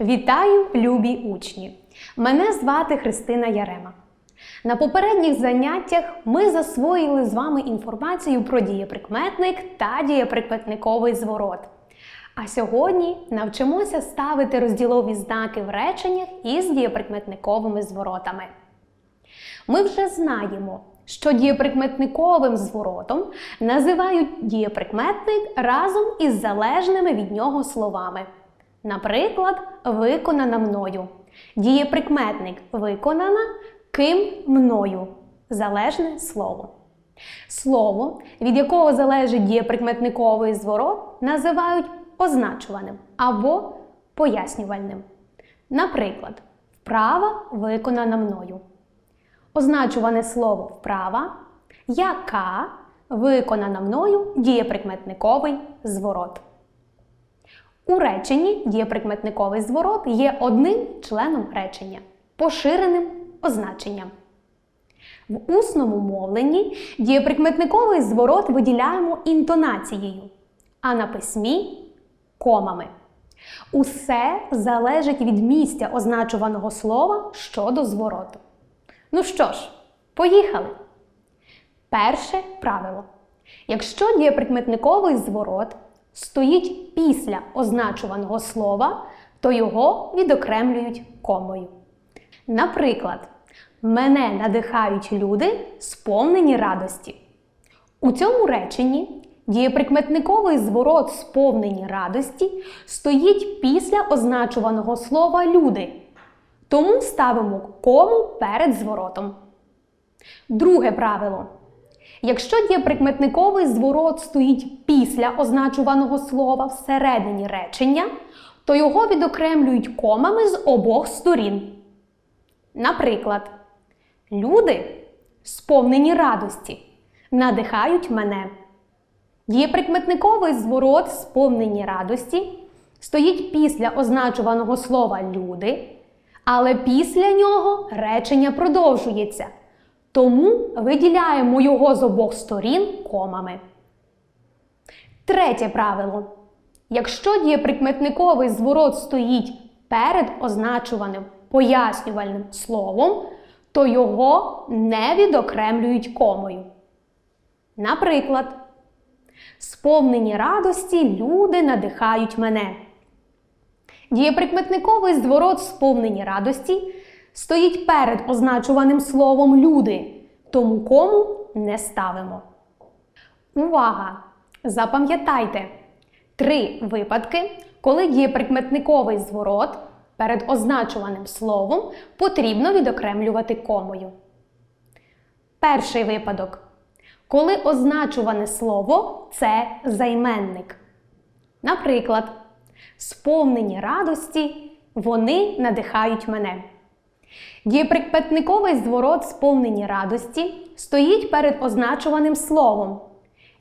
Вітаю, любі учні! Мене звати Христина Ярема. На попередніх заняттях ми засвоїли з вами інформацію про дієприкметник та дієприкметниковий зворот. А сьогодні навчимося ставити розділові знаки в реченнях із дієприкметниковими зворотами. Ми вже знаємо, що дієприкметниковим зворотом називають дієприкметник разом із залежними від нього словами. Наприклад, виконана мною. Дієприкметник виконана ким мною. Залежне слово. Слово, від якого залежить дієприкметниковий зворот, називають означуваним або пояснювальним. Наприклад, вправа виконана мною. Означуване слово вправа, яка виконана мною дієприкметниковий зворот. У реченні дієприкметниковий зворот є одним членом речення, поширеним означенням. В усному мовленні дієприкметниковий зворот виділяємо інтонацією, а на письмі комами. Усе залежить від місця означуваного слова щодо звороту. Ну що ж, поїхали! Перше правило. Якщо дієприкметниковий зворот стоїть після означуваного слова, то його відокремлюють комою. Наприклад, мене надихають люди, сповнені радості. У цьому реченні дієприкметниковий зворот сповнені радості стоїть після означуваного слова люди. Тому ставимо кому перед зворотом. Друге правило. Якщо дієприкметниковий зворот стоїть після означуваного слова всередині речення, то його відокремлюють комами з обох сторін. Наприклад, люди, сповнені радості, надихають мене. Дієприкметниковий зворот сповнені радості стоїть після означуваного слова люди, але після нього речення продовжується. Тому виділяємо його з обох сторін комами. Третє правило. Якщо дієприкметниковий зворот стоїть перед означуваним пояснювальним словом, то його не відокремлюють комою. Наприклад, сповнені радості люди надихають мене. Дієприкметниковий зворот сповнені радості стоїть перед означуваним словом люди, тому кому не ставимо. Увага! Запам'ятайте три випадки, коли дієприкметниковий зворот перед означуваним словом потрібно відокремлювати комою. Перший випадок. Коли означуване слово це займенник. Наприклад, сповнені радості вони надихають мене. Дієприкметниковий зворот сповнені радості стоїть перед означуваним словом,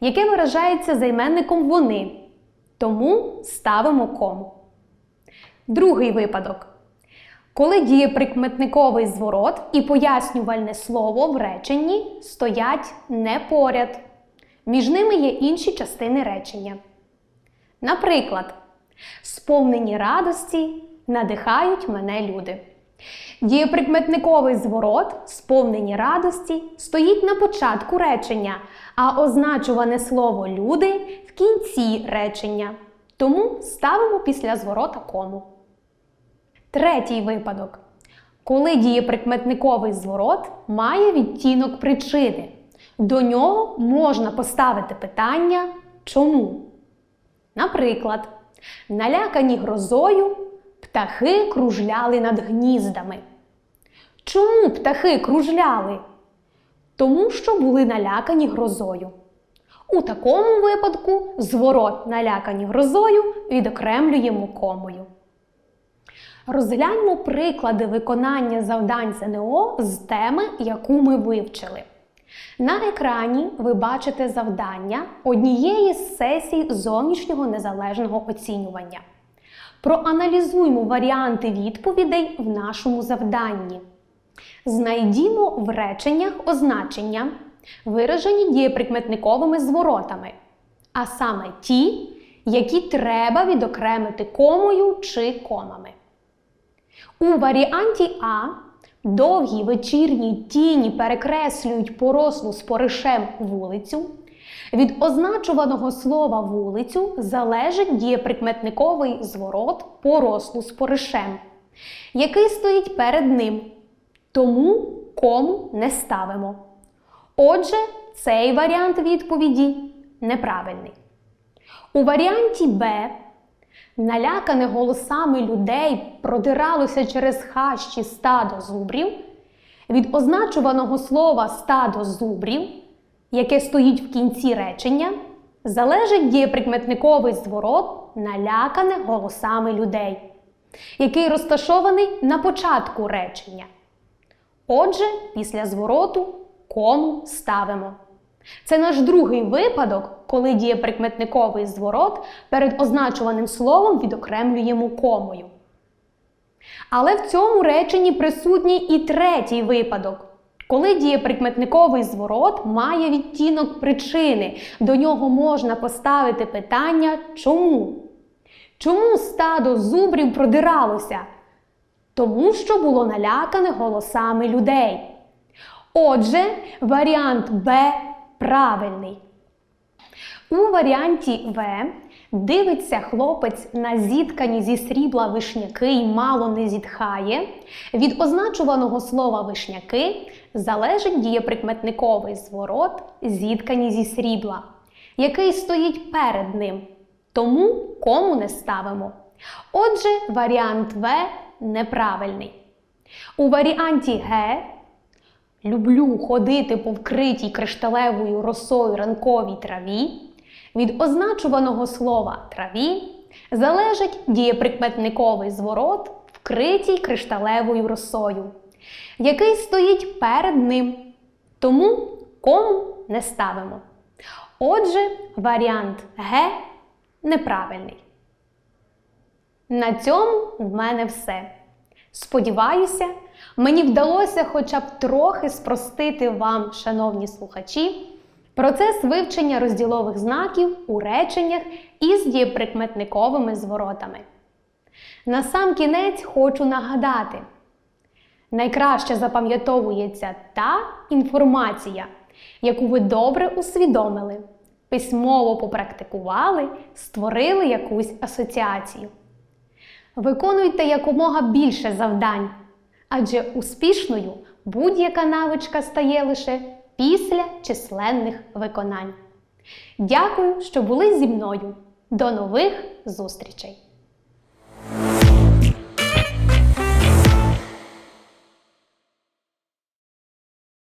яке виражається займенником вони. Тому ставимо кому. Другий випадок. Коли дієприкметниковий зворот і пояснювальне слово в реченні стоять не поряд. Між ними є інші частини речення. Наприклад, сповнені радості надихають мене люди. Дієприкметниковий зворот, сповнені радості, стоїть на початку речення, а означуване слово люди в кінці речення. Тому ставимо після зворота кому. Третій випадок. Коли дієприкметниковий зворот має відтінок причини. До нього можна поставити питання чому. Наприклад, налякані грозою птахи кружляли над гніздами. Чому птахи кружляли? Тому що були налякані грозою. У такому випадку зворот налякані грозою відокремлюємо комою. Розгляньмо приклади виконання завдань ЗНО з теми, яку ми вивчили. На екрані ви бачите завдання однієї з сесій зовнішнього незалежного оцінювання. Проаналізуймо варіанти відповідей в нашому завданні. Знайдімо в реченнях означення, виражені дієприкметниковими зворотами, а саме ті, які треба відокремити комою чи комами. У варіанті А довгі вечірні тіні перекреслюють порослу споришем вулицю. Від означуваного слова вулицю залежить дієприкметниковий зворот порослу споришем, який стоїть перед ним. Тому кому не ставимо. Отже, цей варіант відповіді неправильний. У варіанті Б налякане голосами людей продиралося через хащі стадо зубрів. Від означуваного слова стадо зубрів, яке стоїть в кінці речення, залежить дієприкметниковий зворот налякане голосами людей, який розташований на початку речення. Отже, після звороту кому ставимо. Це наш другий випадок, коли дієприкметниковий зворот перед означуваним словом відокремлюємо комою. Але в цьому реченні присутній і третій випадок, коли дієприкметниковий зворот має відтінок причини. До нього можна поставити питання чому? Чому стадо зубрів продиралося? Тому що було налякане голосами людей. Отже, варіант Б правильний. У варіанті В дивиться хлопець на зіткані зі срібла вишняки й мало не зітхає. Від означуваного слова вишняки залежить дієприкметниковий зворот зіткані зі срібла, який стоїть перед ним. Тому кому не ставимо. Отже, варіант В неправильний. У варіанті Г люблю ходити по вкритій кришталевою росою ранковій траві. Від означуваного слова траві залежить дієприкметниковий зворот вкритій кришталевою росою, який стоїть перед ним. Тому кому не ставимо. Отже, варіант Г неправильний. На цьому в мене все. Сподіваюся, мені вдалося хоча б трохи спростити вам, шановні слухачі, процес вивчення розділових знаків у реченнях із дієприкметниковими зворотами. На сам кінець хочу нагадати: найкраще запам'ятовується та інформація, яку ви добре усвідомили, письмово попрактикували, створили якусь асоціацію. Виконуйте якомога більше завдань, адже успішною будь-яка навичка стає лише після численних виконань. Дякую, що були зі мною. До нових зустрічей!